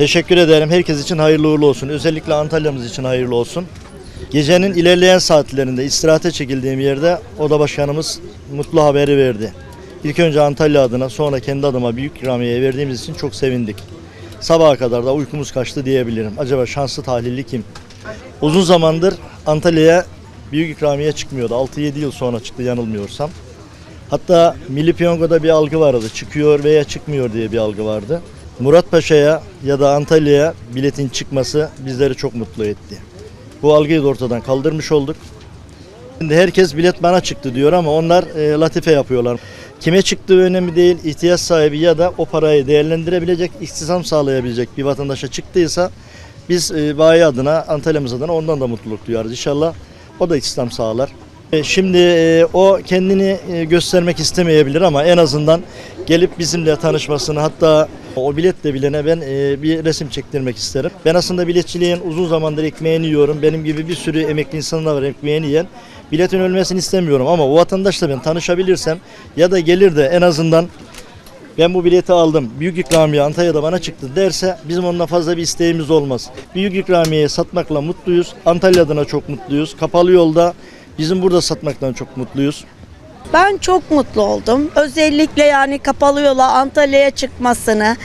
Teşekkür ederim. Herkes için hayırlı uğurlu olsun. Özellikle Antalya'mız için hayırlı olsun. Gecenin ilerleyen saatlerinde istirahate çekildiğim yerde oda başkanımız mutlu haberi verdi. İlk önce Antalya adına sonra kendi adıma büyük ikramiye verdiğimiz için çok sevindik. Sabaha kadar da uykumuz kaçtı diyebilirim. Acaba şanslı tahlilli kim? Uzun zamandır Antalya'ya büyük ikramiye çıkmıyordu. 6-7 yıl sonra çıktı yanılmıyorsam. Hatta Milli Piyango'da bir algı vardı. Çıkıyor veya çıkmıyor diye bir algı vardı. Murat Paşa'ya ya da Antalya'ya biletin çıkması bizleri çok mutlu etti. Bu algıyı da ortadan kaldırmış olduk. Şimdi herkes bilet bana çıktı diyor ama onlar e, latife yapıyorlar. Kime çıktığı önemli değil. ihtiyaç sahibi ya da o parayı değerlendirebilecek, istihdam sağlayabilecek bir vatandaşa çıktıysa biz e, bayi adına, Antalya'mız adına ondan da mutluluk duyarız. İnşallah o da istihdam sağlar. E, Şimdi e, o kendini e, göstermek istemeyebilir ama en azından gelip bizimle tanışmasını hatta o biletle bilene ben e, bir resim çektirmek isterim. Ben aslında biletçiliğin uzun zamandır ekmeğini yiyorum. Benim gibi bir sürü emekli insanlar var ekmeğini yiyen. Biletin ölmesini istemiyorum ama o vatandaşla ben tanışabilirsem ya da gelir de en azından ben bu bileti aldım. Büyük ikramiye Antalya'da bana çıktı derse bizim ondan fazla bir isteğimiz olmaz. Büyük ikramiyeyi satmakla mutluyuz. Antalya çok mutluyuz. Kapalı yolda bizim burada satmaktan çok mutluyuz. Ben çok mutlu oldum. Özellikle yani kapalı yola Antalya'ya çıkmasını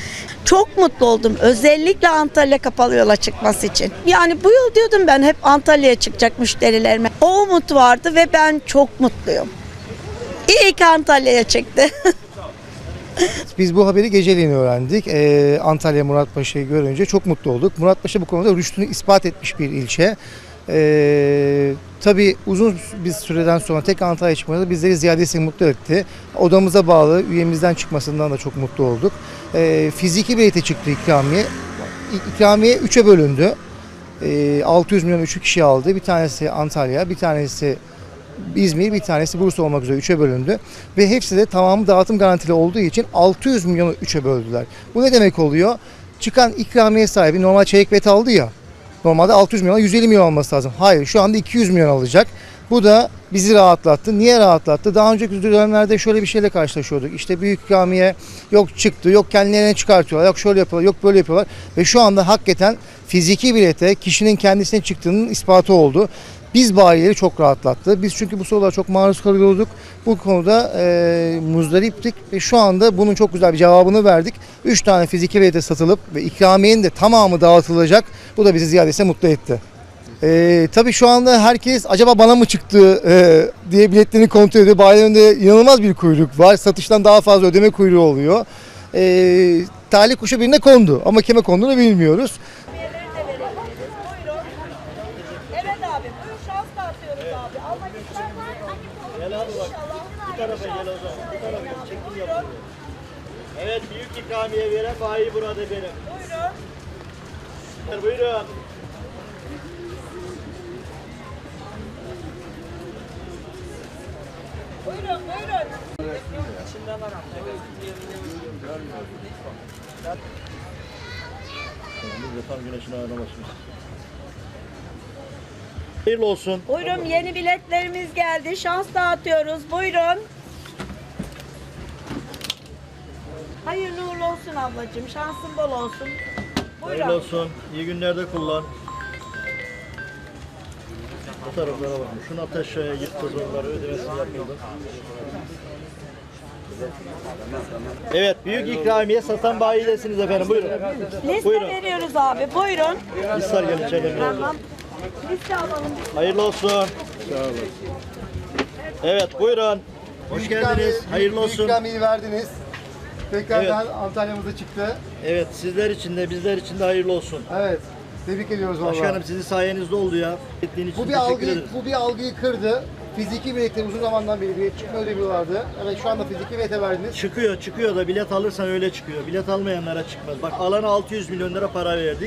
çok mutlu oldum. Özellikle Antalya kapalı yola çıkması için. Yani bu yıl diyordum ben hep Antalya'ya çıkacak müşterilerime. O umut vardı ve ben çok mutluyum. İyi ki Antalya'ya çıktı. Biz bu haberi geceleyin öğrendik. Ee, Antalya Muratpaşa'yı görünce çok mutlu olduk. Muratpaşa bu konuda rüştünü ispat etmiş bir ilçe. Ee, tabii uzun bir süreden sonra tek Antalya çıkması bizleri ziyadesiyle mutlu etti. Odamıza bağlı üyemizden çıkmasından da çok mutlu olduk. Ee, fiziki bilete çıktı ikramiye. İkramiye 3'e bölündü. Ee, 600 milyon 3 kişi aldı. Bir tanesi Antalya, bir tanesi İzmir, bir tanesi Bursa olmak üzere 3'e bölündü. Ve hepsi de tamamı dağıtım garantili olduğu için 600 milyonu 3'e böldüler. Bu ne demek oluyor? Çıkan ikramiye sahibi normal çeyrek bet aldı ya. Normalde 600 milyon 150 milyon olması lazım. Hayır şu anda 200 milyon alacak. Bu da bizi rahatlattı. Niye rahatlattı? Daha önceki dönemlerde şöyle bir şeyle karşılaşıyorduk. İşte büyük ikramiye yok çıktı, yok kendilerine çıkartıyorlar, yok şöyle yapıyorlar, yok böyle yapıyorlar. Ve şu anda hakikaten fiziki bilete kişinin kendisine çıktığının ispatı oldu. Biz bayileri çok rahatlattı. Biz çünkü bu sorulara çok maruz kalıyorduk. Bu konuda e, muzdariptik ve şu anda bunun çok güzel bir cevabını verdik. 3 tane fiziki bilete satılıp ve ikramiyenin de tamamı dağıtılacak. Bu da bizi ziyadesiyle mutlu etti. E, tabii şu anda herkes acaba bana mı çıktı e, diye biletlerini kontrol ediyor. Bayilerinde inanılmaz bir kuyruk var. Satıştan daha fazla ödeme kuyruğu oluyor. E, talih kuşu birine kondu ama kime konduğunu bilmiyoruz. Evet abi, buyur şans dağıtıyoruz abi. Almak ister Gel abi bak. Bu tarafa gel o zaman. Bu tarafa çekim yapıyor. Evet büyük ikramiye veren bayi burada benim. Buyurun. Buyurun. Buyurun, buyurun. Biz de tam güneşin basmışız. Hayırlı olsun. Buyurun yeni biletlerimiz geldi. Şans dağıtıyoruz. Buyurun. Hayırlı uğurlu olsun ablacığım. Şansın bol olsun. Buyurun. Hayırlı olsun. İyi günlerde kullan. Bu taraflara bakın. Şunu ateşe git onları ödemesini yapıyordum. Evet, büyük ikramiye satan bayilesiniz efendim. Buyurun. Liste Buyurun. veriyoruz abi. Buyurun. İster gel içelim biraz. Alalım. Hayırlı olsun. Sağ olun. Evet, buyurun. Hoş geldiniz. Hayırlı olsun. İkramiyeyi verdiniz. Tekrardan Antalya'mıza çıktı. Evet, sizler için de bizler için de hayırlı olsun. Evet. Tebrik ediyoruz vallahi. Başkanım sizin sayenizde oldu ya. İçin Bu bir teşekkür algıyı, ederiz. bu bir algıyı kırdı. Fiziki biletleri uzun zamandan beri bilet çıkmıyor demiyorlardı. Evet şu anda fiziki bilete verdiniz. Çıkıyor çıkıyor da bilet alırsan öyle çıkıyor. Bilet almayanlara çıkmaz. Bak alana 600 milyon lira para verdik.